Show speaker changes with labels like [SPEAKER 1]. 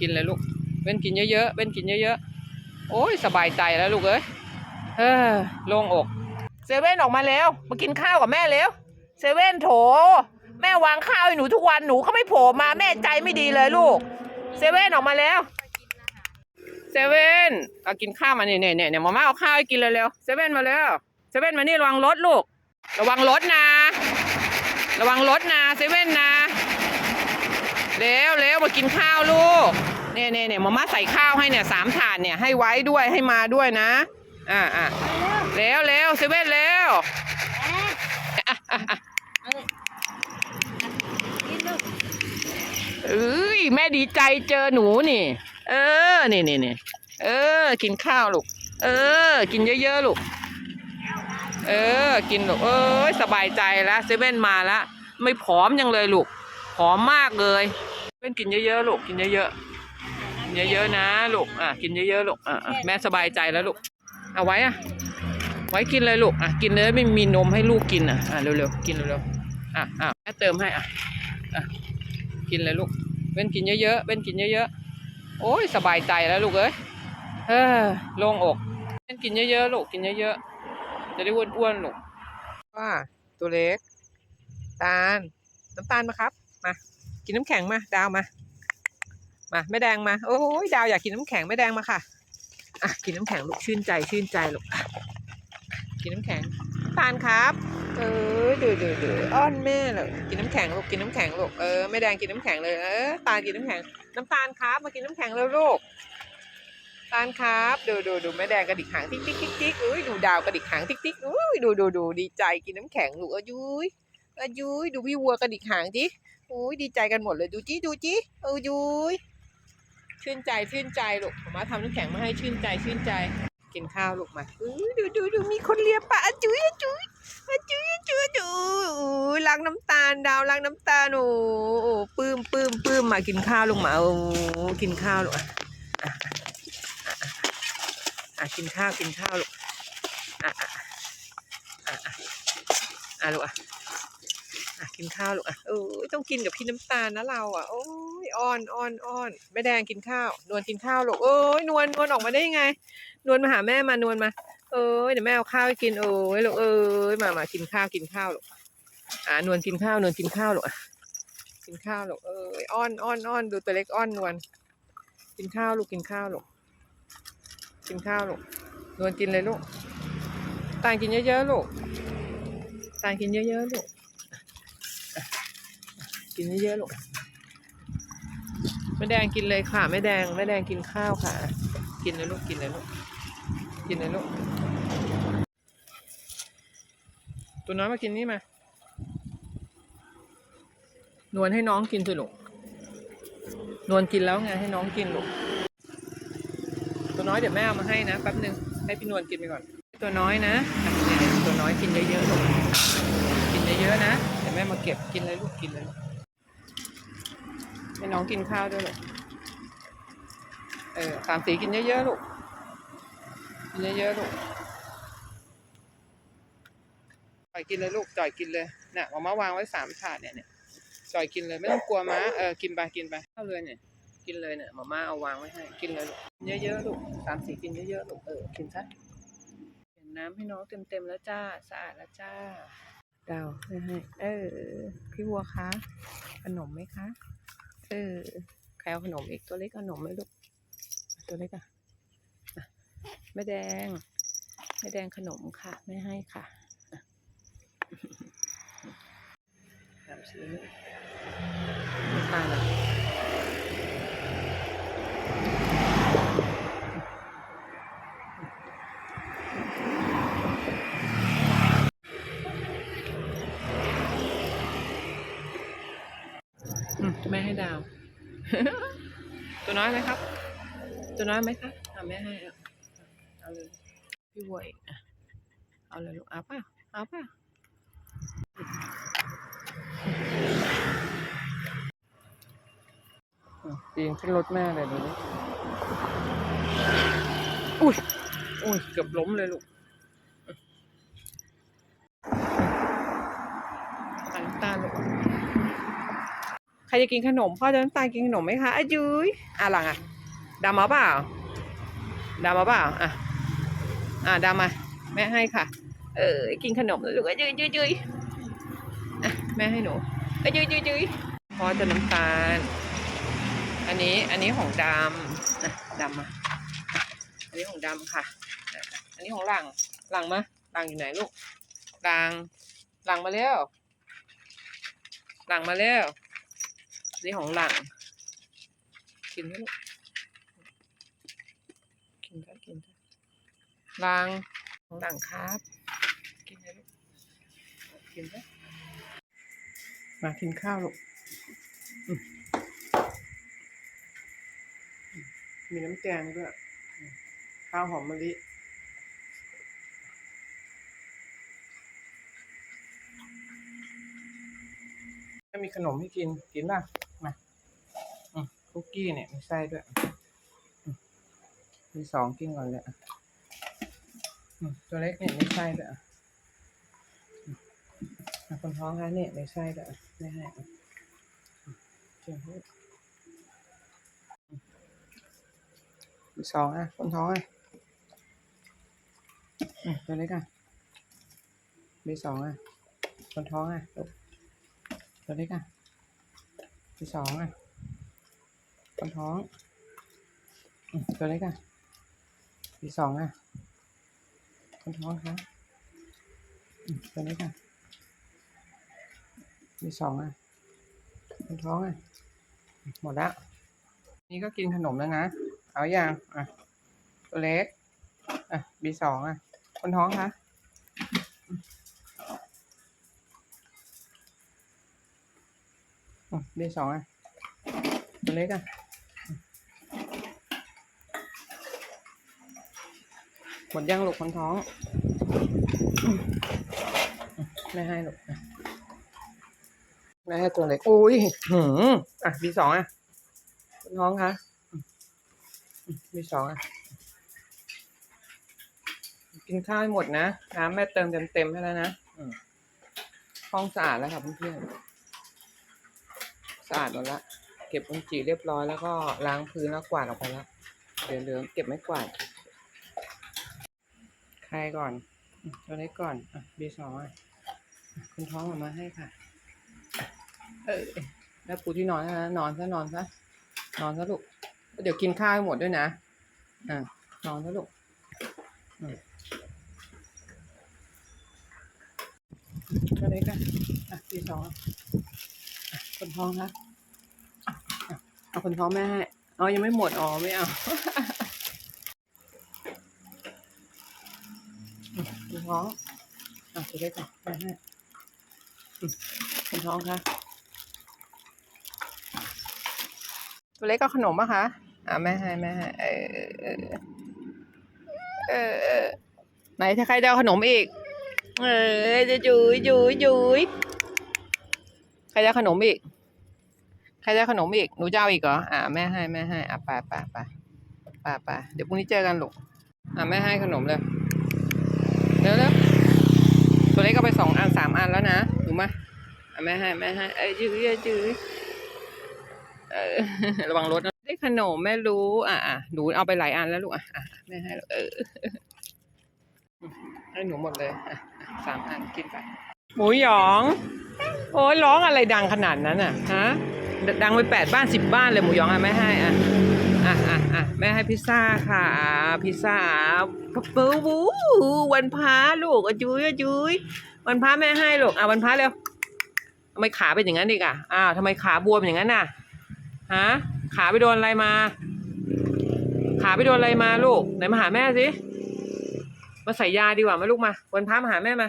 [SPEAKER 1] กินเลยลูกเว้นกินเยอะๆเว้นกินเยอะๆโอ้ยสบายใจแล้วลูกเอ้ยเออโล่งอกเซเว่นออกมาแล้วมากินข้าวกับแม่เร็วเซเว่นโถ แม่วางข้าวให้หนูทุกวันหนูก็ไม่โผล่มาแม่ใจไม่ดีเลยลูกเซเว่นออกมาแล้วเซเว่นเอากินข้าวมาเนี่ยเนี่ยเนี่ยเนี่ยมาม่าเอาข้าวให้กินเร็วๆเซเว่นมาแล้วเซเว่นมานี่ระวังรถลูก ระวังรถนะ ระวังรถนะเซเว่นนะเร็วเร็วมากินข้าวลูก เนี่ยเนี่ยเนี่ยมาม่าใส่ข้าวให้เนี่ยสามถาดเนี่ยให้ไว้ด้วยให้มาด้วยนะ อ่าอ่าเร็วเร็วเซเว่นเร็วอะอะอะเอ้ยแม่ดีใจเจอหนูนี่ เออนี่นี่นี่เออ กินข้าวลูก เออ กินเยอะๆลูก เออ กินลูกเอ้ยสบายใจแล้วเซเว่นมาแล้วไม่ผอมยังเลยลูกผอมมากเลยเว่นกินเยอะๆลูกกินเยอะๆ เยอะๆนะลูกอะกินเยอะๆลูกอะแม่สบายใจแล้วลูกเอาไว้อะไว้กินเลยลูกอะกินเลยไม่มีนมให้ลูกกินอะอะเร็วๆกินเร็วๆอะอะแม่เติมให้อะอะกินเลยลูกเว้นกินเยอะๆเว้นกินเยอะๆโอ้ยสบายใจแล้วลูกเอ้ยเออโล่งอกเว้นกินเยอะๆลูกกินเยอะๆจะได้อ้วนๆลูกว่าตัวเล็กตาลน้ำตาลมาครับมากินน้ำแข็งมาดาวมา มาแม่แดงมา โอ้ยดาวอยากกินน้ำแข็งแม่แดงมาค่ะอะกินน้ำแข็งลูกชื่นใจชื่นใจลูกกินน้ำแข็งน้ำตาลครับเออดูดูดูอ้อนแม่เลยกินน้ำแข็งลูกกินน้ำแข็งลูกเออแม่แดงกินน้ำแข็งเลยเออตาลกินน้ำแข็งน้ำตาลครับมากินน้ำแข็งแล้วลูกตาลครับดูดูดูแม่แดงกระดิกหางติ๊กติ๊กติ๊กติ๊กอุ้ยดูดาวกระดิกหางติ๊กติ๊กอุ้ยดูดูดูดีใจกินน้ำแข็งลูกเออยุ้ยเออยุ้ยดูพี่วัวกระดิกหางจิอุ้ยดีใจกันหมดเลยดูจิดูจิเออยุ้ย ชื่นใจชื่นใจลูกผมมาทำน้ำแข็งมาให้ชื่นใจชื่นใจ กินข้าวลูกมาดูดูดูมีคนเลียปะจุ้ยจุ้ยจุ๊ยจุ๊ยจุ้ยล้างน้ำตาลดาวล้างน้ำตาลโอ้โอ้ปื้มปื้มปื้มมากินข้าวลูกมาโอ้กินข้าวลูกอะอะกินข้าวกินข้าวลูกอะอะอะอะลูกอะอะกินข้าวลูกอะโอ้ต้องกินกับพี่น้ำตาลนะเราอะโอ้ อ้อนอ้อนอ้อนแม่แดงกินข้าวนวลกินข้าวลูกโอ้ยนวลนวลออกมาได้ยังไง นวลมาหาแม่มานวลมา เอ้ยเดี๋ยวแม่เอาข้าวให้กินโอ้ยลูกเอ้ยมามากินข้าวกินข้าวลูกอ่านวลกินข้าวนวลกินข้าวลูกอะกินข้าวลูกเอ้ยอ้อนอ้อนอ้อนดูตัวเล็กอ้อนนวลกินข้าวลูกกินข้าวลูกกินข้าวลูกนวลกินเลยลูกตาลกินเยอะๆลูกตาลกินเยอะๆลูกกินเยอะๆลูก แม่แดงกินเลยค่ะแม่แดงแม่แดงกินข้าวค่ะ กินเลยลูกกินเลยลูกกินเลยลูกตัวน้อยมากินนี่มานวลให้น้องกินสิลูกนวลกินแล้วไงให้น้องกินลูกตัวน้อยเดี๋ยวแม่เอามาให้นะแป๊บหนึ่งให้พี่นวลกินไปก่อน ตัวน้อยนะตัวน้อยกินเยอะๆลูกกินเยอะๆนะเดี๋ยวแม่มาเก็บกินเลยลูกกินเลยลูก ให้น้องกินข้าวด้วยลูกเออสามสีกินเยอะๆลูก กินเยอะๆลูกจ่อยกินเลยลูกจ่อยกินเลยน่ะเอามาวางไว้สามถาดเนี่ยเนี่ยจ่อยกินเลยไม่ต้องกลัวม้าเออกินไปกินไปข้าเลยเนี่ยกินเลยเนี่ยมาม่าเอาวางไว้ให้กินเลยลูกเยอะๆลูกสามสีกินเยอะๆลูกเออกินซะเปลี่ยนน้ำให้น้องเต็มๆแล้วจ้าสะอาดแล้วจ้าดาวให้ให้เออพี่วัวคะขนมไหมคะ เออใครเอาขนมอีกตัวเล็กขนมไหมลูกตัวเล็กอะแม่แดงแม่แดงขนมค่ะ ไม่ให้ค่ะอะสามชิ้นน้ตาลอะ อืมแม่ให้ดาว ตัวน้อยไหมครับ ตัวน้อยไหมคะอะแม่ให้อะเอาเลยพี่วัวอีกอะเอาเลยลูกเอาป่ะเอาป่ะอะปีนขึ้นรถแม่เลยดูดิอุ้ยอุ้ยเกือบล้มเลยลูกอันำตาลลูก ใครจะกินขนม พ่อจะน้ำตาลกินขนมไหมคะอายุยอะหลังอะดำเอาเปล่าดำเอาเปล่าอะอะดำมาแม่ให้ค่ะ เออกินขนมลูกอะยุยยุยยุยอะแม่ให้หนูอะยุยยุยยุยพ่อจะน้ำตาล อันนี้อันนี้ของดำนะดำมาอันนี้ของดำค่ะอะ อันนี้ของหลังหลังมาหลังอยู่ไหนลูกหลังหลังมาเร็วหลังมาเร็ว นี่ของหลัง กินได้ลูกกินได้กินได้หลังของหลังครับ กินได้ลูกกินได้มากินข้าวลูกอืมอืมมีน้ำแกงด้วยอืมข้าวหอมมะลิถ้ามีขนมให้กิน กินป่ะมาอืม คุกกี้เนี่ยมีไส้ด้วย มีสองกินก่อนเลยตัวเล็กเนี่ยมีไส้ด้วยคนท้องคะเนี่ยมีไส้ด้วยไม่ให้อะอืมเจียวให้อืมมีสองอะ คนท้องอะตัวเล็กอะมีสองอะ คนท้องอะตัวเล็กอะที่สองอะ คนท้องอืมตัวเล็กอะที่สองอะคนท้องครับอืมตัวเล็กอะที่สองอะคนท้องอะ หมดแล้วนี่ก็กินขนมแล้วนะ เอาอย่างอะ ตัวเล็ก อะบีสองอะคนท้องคะอืมบีสองอะ ตัวเล็กอะ หมดยังลูกคนท้อง ไม่ให้ลูกไม่ให้ตัวเล็กอุ้ยหืมอะบีสองอะคนท้องคะบีสองอะ กินข้าวให้หมดนะน้ำแม่เติมเต็มๆให้แล้วนะห้องสะอาดแล้วค่ะเพื่อนๆสะอาดหมดละเก็บอุจจิเรียบร้อยแล้วก็ล้างพื้นแล้วกวาดออกไปแล้วเดี๋ยวเหลือเก็บไม่กวาด ใครก่อน ตัวเล็กก่อน อะบีสองอะคุณท้องออกมาให้ค่ะ เออแล้วปูที่นอนนะนอนซะนอนซะนอนซะลูก เดี๋ยวกินข้าวให้หมดด้วยนะ อะนอนซะลูกอืมตัวเล็กอะอะบีสองอะคนท้องคะเอาคนท้องแม่ให้อ๋อยังไม่หมดอ๋อไม่เอา อืมคน ท้องอะตัวเล็กก่อนแม่ให้อืมท้องคะตัวเล็กก็ขนมปะคะ อะแม่ให้แม่ให้เออเออไหนถ้าใครจะเอาขนมอีก เออจะจุยจุยจุยใครจะเอาขนมอีก ใครจะเอาขนมอีก หนูจะเอาอีกเหรอ อ่าแม่ให้แม่ให้อะไปไปไปไปไปเดี๋ยวพรุ่งนี้เจอกันลูกอะแม่ให้ขนมเลย ร็วเร็วตัวเล็กก็ไปสองอันสามอันแล้วนะถูกไหมแม่ให้แม่ให้เอ้ยจื้อยจื้อระวังรถนะได้ขนมแม่รู้ อะอะหนูเอาไปหลายอันแล้วลูกอะอะแม่ให้เออให้หนูหมดเลยอะสามอันกินไป หมูหยอง โอ้ยร้องอะไรดังขนาดนั้นอะฮะดังไปแปดบ้านสิบบ้านเลยหมูหยองอะแม่ให้อะ อะอะอะแม่ให้พิซซ่าค่ะ พิซซ่าปูวูวันพระลูกอจุ้ยอจุ้ยวันพระแม่ให้ลูกอะวันพระเร็วทำไมขาเป็นอย่างนั้นอีกอะอ้าวทำไมขาบวมอย่างนั้นน่ะฮะขาไปโดนอะไรมา ขาไปโดนอะไรมาลูกไหนมาหาแม่สิมาใส่ยาดีกว่ามาลูกมา วันพระมาหาแม่มา